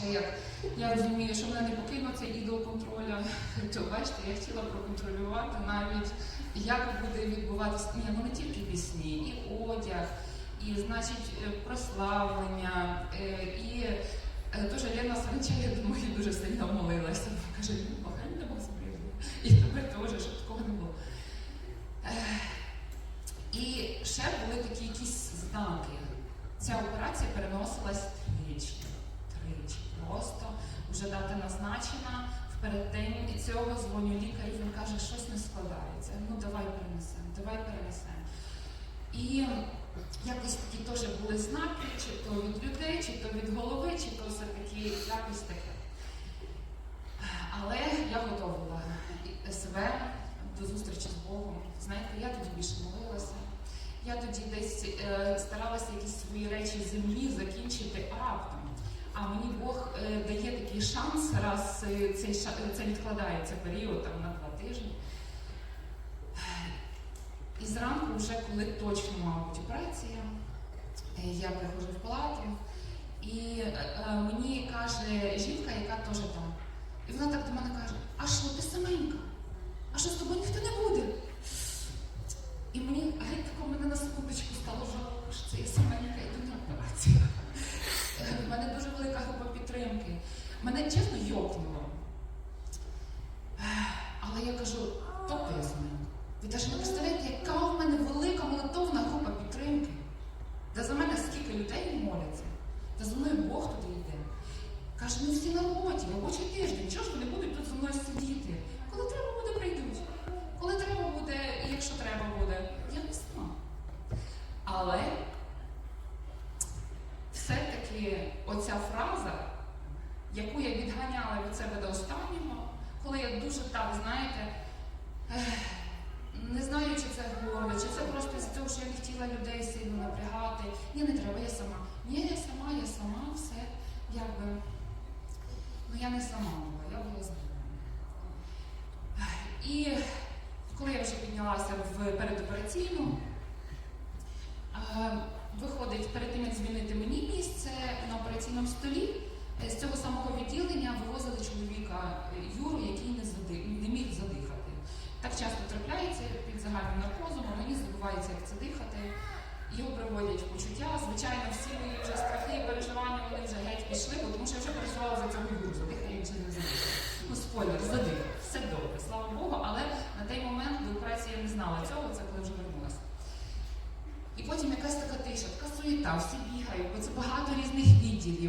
ще як я розумію, що мене не покинув цей ідол контроля, то бачите, я хотіла проконтролювати навіть, як буде відбуватися ну не тільки пісні, і одяг, і значить е, прославлення, е, і дуже Лена Санча, я думаю, дуже сильно молилася. Каже, ну, погань не Господи. І тебе теж, щоб такого не було. Е, І ще були такі якісь знаки. Ця операція переносилась тричі. Тричі. Просто вже дата назначена. Вперед цього дзвоню лікарю, він каже, щось не складається. Ну давай перенесемо, давай перенесемо. І якось такі теж були знаки, чи то від людей, чи то від голови, чи то все-таки якось таке. Але я готувала себе до зустрічі з Богом. Знаєте, я тоді більше молилася. Я тоді десь е, старалася якісь свої речі землі закінчити актом. А мені Бог е, дає такий шанс, раз е, е, це відкладається період там, на два тижні. І зранку, вже коли точно мабуть операція, е, я приходжу в палату, і мені каже жінка, яка теж там. І вона так до мене каже: А що, ти саменька? А що з тобою ніхто не буде? І мені геть тако мене на секундочку стало жалко, що це я саменька йду на операцію. Е, В мене дуже велика група підтримки. Мене чесно йокнуло. Але я кажу, я саменька. Ви навіть не представляєте, яка в мене велика молитовна група підтримки. Та за мене скільки людей моляться, та за мною Бог туди йде. Каже, ну всі на роботі, робочий тиждень, чого ж вони будуть тут зі мною сидіти? Коли треба буде, прийдуть. Коли треба буде, якщо треба буде, я не сама. Але все-таки оця фраза, яку я відганяла від себе до останнього, коли я дуже так, знаєте, не знаю, чи це горло, чи це просто з того, що я не хотіла людей сильно напрягати. Ні, не треба, я сама. Ні, я сама, я сама, все. Якби. Ну я не сама була, я була з. І коли я вже піднялася в передопераційну, е, виходить, перед тим, як змінити мені місце на операційному столі, з цього самого відділення вивозили чоловіка Юру, який не, зади- не міг задихати. Так часто трапляється під загальним наркозом, мені забувається, як це дихати. Його приводять в почуття. Звичайно, всі мої вже страхи і переживання вони вже геть пішли, бо тому що я вже переживала за цього Юру, задихає чи не задихає. Ну, спойлер, задих. Все добре, слава Богу, але на той момент до операції я не знала цього, це коли вже вернулася. І потім якась така тиша, така суєта, всі бігають, бо це багато різних відділів.